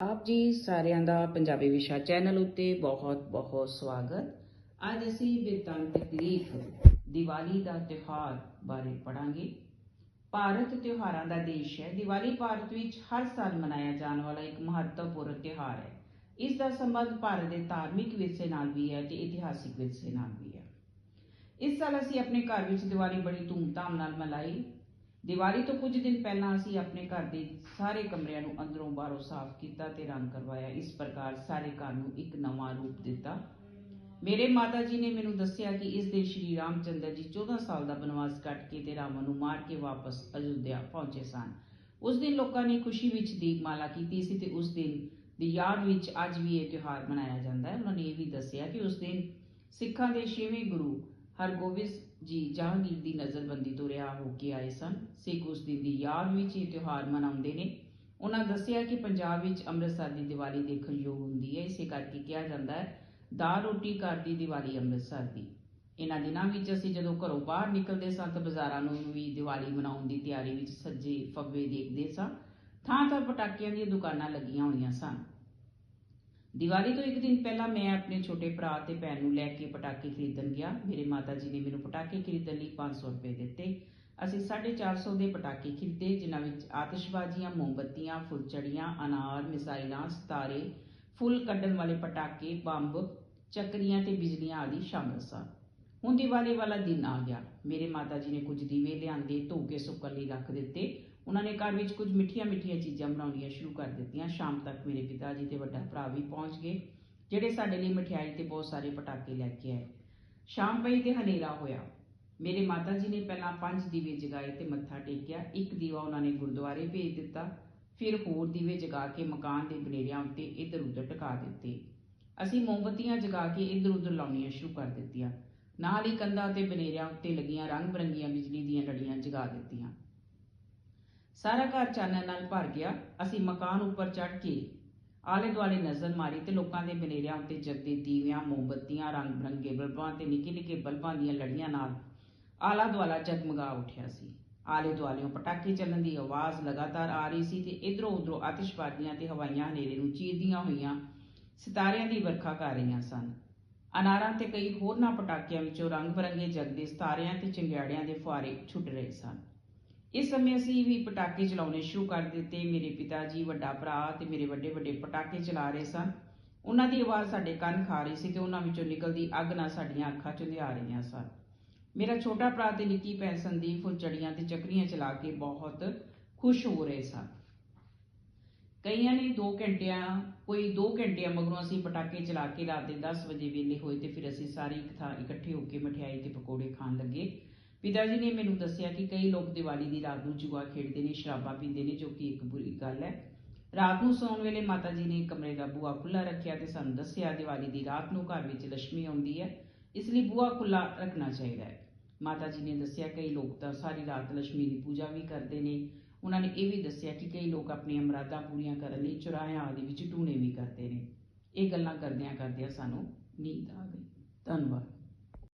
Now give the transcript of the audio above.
ਆਪ ਜੀ ਸਾਰਿਆਂ ਦਾ ਪੰਜਾਬੀ ਵਿਸ਼ਾ ਚੈਨਲ ਉੱਤੇ ਬਹੁਤ-ਬਹੁਤ ਸਵਾਗਤ। ਅੱਜ ਅਸੀਂ ਬਿਰਤਾਂਤ ਤਕਲੀਫ ਦੀਵਾਲੀ ਦਾ ਤਿਉਹਾਰ ਬਾਰੇ ਪੜਾਂਗੇ ਭਾਰਤ ਤਿਉਹਾਰਾਂ ਦਾ ਦੇਸ਼ ਹੈ। ਦੀਵਾਲੀ ਭਾਰਤ ਵਿੱਚ ਹਰ ਸਾਲ ਮਨਾਇਆ ਜਾਣ ਵਾਲਾ ਇੱਕ ਮਹੱਤਵਪੂਰਨ ਤਿਉਹਾਰ ਹੈ। ਇਸ ਦਾ ਸੰਬੰਧ ਭਾਰਤ ਦੇ ਧਾਰਮਿਕ ਵਿਰਸੇ ਨਾਲ ਵੀ ਹੈ ਤੇ ਇਤਿਹਾਸਿਕ ਵਿਰਸੇ ਨਾਲ ਵੀ ਹੈ। ਇਸ ਸਾਲ ਅਸੀਂ ਆਪਣੇ ਘਰ ਵਿੱਚ ਦੀਵਾਲੀ ਬੜੀ ਧੂਮਧਾਮ ਨਾਲ ਮਨਾਈ। ਦੀਵਾਲੀ ਤੋਂ ਕੁਝ ਦਿਨ ਪਹਿਲਾਂ ਅਸੀਂ ਆਪਣੇ ਘਰ ਦੇ ਸਾਰੇ ਕਮਰਿਆਂ ਨੂੰ ਅੰਦਰੋਂ ਬਾਹਰੋਂ ਸਾਫ਼ ਕੀਤਾ ਤੇ ਰੰਗ ਕਰਵਾਇਆ। ਇਸ ਪ੍ਰਕਾਰ ਸਾਰੇ ਘਰ ਨੂੰ ਇੱਕ ਨਵਾਂ ਰੂਪ ਦਿੱਤਾ। ਮੇਰੇ ਮਾਤਾ ਜੀ ਨੇ ਮੈਨੂੰ ਦੱਸਿਆ ਕਿ ਇਸ ਦਿਨ ਸ਼੍ਰੀ ਰਾਮਚੰਦਰ ਜੀ 14 ਸਾਲ ਦਾ ਬਨਵਾਸ ਕੱਟ ਕੇ ਤੇ ਰਾਵਣ ਨੂੰ ਮਾਰ ਕੇ ਵਾਪਸ ਅਯੁੱਧਿਆ ਪਹੁੰਚੇ ਸਨ। ਉਸ ਦਿਨ ਲੋਕਾਂ ਨੇ ਖੁਸ਼ੀ ਵਿੱਚ ਦੀਪਮਾਲਾ ਕੀਤੀ ਸੀ ਤੇ ਉਸ ਦਿਨ ਦੀ ਯਾਦ ਵਿੱਚ ਅੱਜ ਵੀ ਇਹ ਤਿਉਹਾਰ ਮਨਾਇਆ ਜਾਂਦਾ ਹੈ। ਉਹਨਾਂ ਨੇ ਇਹ ਵੀ ਦੱਸਿਆ ਕਿ ਉਸ ਦਿਨ ਸਿੱਖਾਂ ਦੇ ਛੇਵੇਂ ਗੁਰੂ ਹਰਗੋਬਿੰਦ ਜੀ ਜਹਾਂਗੀਰ ਦੀ ਨਜ਼ਰਬੰਦੀ ਤੋਂ ਰਿਹਾ ਹੋ ਕੇ ਆਏ ਸਨ। ਸਿੱਖ ਉਸ ਦਿਨ ਦੀ ਯਾਦ ਵਿੱਚ ਇਹ ਤਿਉਹਾਰ ਮਨਾਉਂਦੇ ਨੇ। ਉਹਨਾਂ ਦੱਸਿਆ ਕਿ ਪੰਜਾਬ ਵਿੱਚ ਅੰਮ੍ਰਿਤਸਰ ਦੀ ਦੀਵਾਲੀ ਦੇਖਣ ਯੋਗ ਹੁੰਦੀ ਹੈ। ਇਸੇ ਕਰਕੇ ਕਿਹਾ ਜਾਂਦਾ ਹੈ, ਦਾਲ ਰੋਟੀ ਘਰ ਦੀ ਦੀਵਾਲੀ ਅੰਮ੍ਰਿਤਸਰ ਦੀ। ਇਹਨਾਂ ਦਿਨਾਂ ਵਿੱਚ ਅਸੀਂ ਜਦੋਂ ਘਰੋਂ ਬਾਹਰ ਨਿਕਲਦੇ ਸਾਂ ਤਾਂ ਬਾਜ਼ਾਰਾਂ ਨੂੰ ਵੀ ਦੀਵਾਲੀ ਮਨਾਉਣ ਦੀ ਤਿਆਰੀ ਵਿੱਚ ਸੱਜੇ ਫੱਬੇ ਦੇਖਦੇ ਸਾਂ। ਥਾਂ ਥਾਂ ਪਟਾਕਿਆਂ ਦੀਆਂ ਦੁਕਾਨਾਂ ਲੱਗੀਆਂ ਹੋਈਆਂ ਸਨ। ਦੀਵਾਲੀ ਤੋਂ ਇੱਕ ਦਿਨ ਪਹਿਲਾਂ ਮੈਂ ਆਪਣੇ ਛੋਟੇ ਭਰਾ ਤੇ ਭੈਣ ਨੂੰ ਲੈ ਕੇ ਪਟਾਕੇ ਖਰੀਦਣ ਗਿਆ। ਮੇਰੇ ਮਾਤਾ ਜੀ ਨੇ ਮੈਨੂੰ ਪਟਾਕੇ ਖਰੀਦਣ ਲਈ 500 ਰੁਪਏ ਦਿੱਤੇ। ਅਸੀਂ 450 ਦੇ ਪਟਾਕੇ ਖਰੀਦੇ, ਜਿਨ੍ਹਾਂ ਵਿੱਚ ਆਤਿਸ਼ਬਾਜ਼ੀਆਂ, ਮੋਮਬੱਤੀਆਂ, ਫੁੱਲਝੜੀਆਂ, ਅਨਾਰ, ਮਿਸਾਈਲਾਂ, ਸਿਤਾਰੇ, ਫੁੱਲ ਕੱਢਣ ਵਾਲੇ ਪਟਾਕੇ, ਬੰਬ, ਚੱਕਰੀਆਂ ਤੇ ਬਿਜਲੀਆਂ ਆਦਿ ਸ਼ਾਮਲ ਸਨ। ਹੁਣ ਦੀਵਾਲੀ ਵਾਲਾ ਦਿਨ ਆ ਗਿਆ। ਮੇਰੇ ਮਾਤਾ ਜੀ ਨੇ ਕੁਝ ਦੀਵੇ ਲਿਆਂਦੇ, ਧੋ ਕੇ ਸੁੱਕਣ ਲਈ ਰੱਖ ਦਿੱਤੇ। ਉਹਨਾਂ ਨੇ ਘਰ ਵਿੱਚ ਕੁਝ ਮਿੱਠੀਆਂ ਮਿੱਠੀਆਂ ਚੀਜ਼ਾਂ ਬਣਾਉਣੀਆਂ ਸ਼ੁਰੂ ਕਰ ਦਿੱਤੀਆਂ। ਸ਼ਾਮ ਤੱਕ ਮੇਰੇ ਪਿਤਾ ਜੀ ਤੇ ਵੱਡਾ ਭਰਾ ਵੀ ਪਹੁੰਚ ਗਏ, ਜਿਹੜੇ ਸਾਡੇ ਲਈ ਮਠਿਆਈ ਤੇ ਬਹੁਤ ਸਾਰੇ ਪਟਾਕੇ ਲੈ ਕੇ ਆਏ। ਸ਼ਾਮ ਪਈ ਤੇ ਹਨੇਰਾ ਹੋਇਆ। ਮੇਰੇ ਮਾਤਾ ਜੀ ਨੇ ਪਹਿਲਾਂ ਪੰਜ ਦੀਵੇ ਜਗਾਏ ਤੇ ਮੱਥਾ ਟੇਕਿਆ। ਇੱਕ ਦੀਵਾ ਉਹਨਾਂ ਨੇ ਗੁਰਦੁਆਰੇ ਭੇਜ ਦਿੱਤਾ, ਫਿਰ ਹੋਰ ਦੀਵੇ ਜਗਾ ਕੇ ਮਕਾਨ ਦੇ ਬਨੇਰਿਆਂ ਉੱਤੇ ਇੱਧਰ ਉੱਧਰ ਟਿਕਾ ਦਿੱਤੇ। ਅਸੀਂ ਮੋਮਬੱਤੀਆਂ ਜਗਾ ਕੇ ਇੱਧਰ ਉੱਧਰ ਲਾਉਣੀਆਂ ਸ਼ੁਰੂ ਕਰ ਦਿੱਤੀਆਂ। ਨਾਲ ਹੀ ਕੰਧਾਂ ਤੇ ਬਨੇਰਿਆਂ ਉੱਤੇ ਲੱਗੀਆਂ ਰੰਗ ਬਰੰਗੀਆਂ ਬਿਜਲੀ ਦੀਆਂ ਲੜੀਆਂ ਜਗਾ ਦਿੱਤੀਆਂ। ਸਾਰਾ ਘਰ ਚਾਨਣ ਨਾਲ ਭਰ ਗਿਆ। ਅਸੀਂ ਮਕਾਨ ਉੱਪਰ ਚੜ੍ਹ ਕੇ ਆਲੇ ਦੁਆਲੇ ਨਜ਼ਰ ਮਾਰੀ ਤੇ ਲੋਕਾਂ ਦੇ ਬਨੇਰਿਆਂ ਉੱਤੇ ਜਗਦੇ ਦੀਵਿਆਂ, ਮੋਮਬੱਤੀਆਂ ਰੰਗ ਬਰੰਗੇ ਬਲਬਾਂ ਤੇ ਨਿੱਕੇ ਨਿੱਕੇ ਬਲਬਾਂ ਦੀਆਂ ਲੜੀਆਂ ਨਾਲ ਆਲਾ ਦੁਆਲਾ ਜਗਮਗਾ ਉੱਠਿਆ ਸੀ। ਆਲੇ ਦੁਆਲਿਓਂ ਪਟਾਕੇ ਚੱਲਣ ਦੀ ਆਵਾਜ਼ ਲਗਾਤਾਰ ਆ ਰਹੀ ਸੀ ਤੇ ਇਧਰੋਂ ਉਧਰੋਂ ਆਤਿਸ਼ਬਾਜ਼ੀਆਂ ਤੇ ਹਵਾਈਆਂ ਹਨੇਰੇ ਨੂੰ ਚੀਰਦੀਆਂ ਹੋਈਆਂ ਸਿਤਾਰਿਆਂ ਦੀ ਵਰਖਾ ਕਰ ਰਹੀਆਂ ਸਨ। ਅਨਾਰਾਂ ਤੇ ਕਈ ਹੋਰਨਾਂ ਪਟਾਕਿਆਂ ਵਿੱਚੋਂ ਰੰਗ ਬਰੰਗੇ ਜਗਦੇ ਸਿਤਾਰਿਆਂ ਤੇ ਚੰਗਿਆੜਿਆਂ ਦੇ ਫੁਆਰੇ ਛੁੱਟ ਰਹੇ ਸਨ। ਇਸ ਸਮੇਂ ਅਸੀਂ ਵੀ ਪਟਾਕੇ ਚਲਾਉਣੇ ਸ਼ੁਰੂ ਕਰ ਦਿੱਤੇ। ਮੇਰੇ ਪਿਤਾ ਜੀ, ਵੱਡਾ ਭਰਾ ਤੇ ਮੇਰੇ ਵੱਡੇ ਵੱਡੇ ਪਟਾਕੇ ਚਲਾ ਰਹੇ ਸਨ। ਉਹਨਾਂ ਦੀ ਆਵਾਜ਼ ਸਾਡੇ ਕੰਨ ਖਾ ਰਹੀ ਸੀ ਤੇ ਉਹਨਾਂ ਵਿੱਚੋਂ ਨਿਕਲਦੀ ਅੱਗ ਨਾਲ ਸਾਡੀਆਂ ਅੱਖਾਂ ਚੁੰਧਿਆ ਰਹੀਆਂ ਸਨ। ਮੇਰਾ ਛੋਟਾ ਭਰਾ ਤੇ ਨਿੱਕੀ ਭੈਣ ਸੰਦੀਪ ਫੁੱਲਝੜੀਆਂ ਤੇ ਚੱਕਰੀਆਂ ਚਲਾ ਕੇ ਬਹੁਤ ਖੁਸ਼ ਹੋ ਰਹੇ ਸਨ। ਕਈਆਂ ਨੇ 2 ਘੰਟਿਆਂ, ਕੋਈ 2 ਘੰਟਿਆਂ ਮਗਰੋਂ ਅਸੀਂ ਪਟਾਕੇ ਚਲਾ ਕੇ ਰਾਤ ਦੇ 10 ਵਜੇ ਵੇਲੇ ਹੋਏ ਤੇ ਫਿਰ ਅਸੀਂ ਸਾਰੇ ਇੱਕ ਥਾਂ ਇਕੱਠੇ ਹੋ ਕੇ ਮਠਿਆਈ ਤੇ ਪਕੌੜੇ ਖਾਣ ਲੱਗੇ। ਪਿਤਾ ਜੀ ਨੇ ਮੈਨੂੰ ਦੱਸਿਆ ਕਿ ਕਈ ਲੋਕ ਦੀਵਾਲੀ ਦੀ ਰਾਤ ਨੂੰ ਜੂਆ ਖੇਡਦੇ ਨੇ, ਸ਼ਰਾਬਾਂ ਪੀਂਦੇ ਨੇ, ਜੋ ਕਿ ਇੱਕ ਬੁਰੀ ਗੱਲ ਹੈ। ਰਾਤ ਨੂੰ ਸੌਣ ਵੇਲੇ ਮਾਤਾ ਜੀ ਨੇ ਕਮਰੇ ਦਾ ਬੂਹਾ ਖੁੱਲਾ ਰੱਖਿਆ ਤੇ ਸਾਨੂੰ ਦੱਸਿਆ, ਦੀਵਾਲੀ ਦੀ ਰਾਤ ਨੂੰ ਘਰ ਵਿੱਚ ਲక్ష్ਮੀ ਆਉਂਦੀ ਹੈ। ਇਸ ਲਈ ਬੂਹਾ ਖੁੱਲਾ ਰੱਖਣਾ ਚਾਹੀਦਾ ਹੈ। ਮਾਤਾ ਜੀ ਨੇ ਦੱਸਿਆ, ਕਈ ਲੋਕ ਤਾਂ ਸਾਰੀ ਰਾਤ ਲక్ష్ਮੀ ਦੀ ਪੂਜਾ ਵੀ ਕਰਦੇ ਨੇ। ਉਹਨਾਂ ਨੇ ਇਹ ਵੀ ਦੱਸਿਆ ਕਿ ਕਈ ਲੋਕ ਆਪਣੀਆਂ ਮਰਾਦਾਂ ਪੂਰੀਆਂ ਕਰਨ ਲਈ ਚੁਰਾਹਿਆਂ ਆਦਿ ਵਿੱਚ ਟੂਣੇ ਵੀ ਕਰਦੇ ਨੇ। ਇਹ ਗੱਲਾਂ ਕਰਦਿਆਂ ਕਰਦਿਆਂ ਸਾਨੂੰ ਨੀਂਦ ਆ ਗਈ। ਧੰਨਵਾਦ।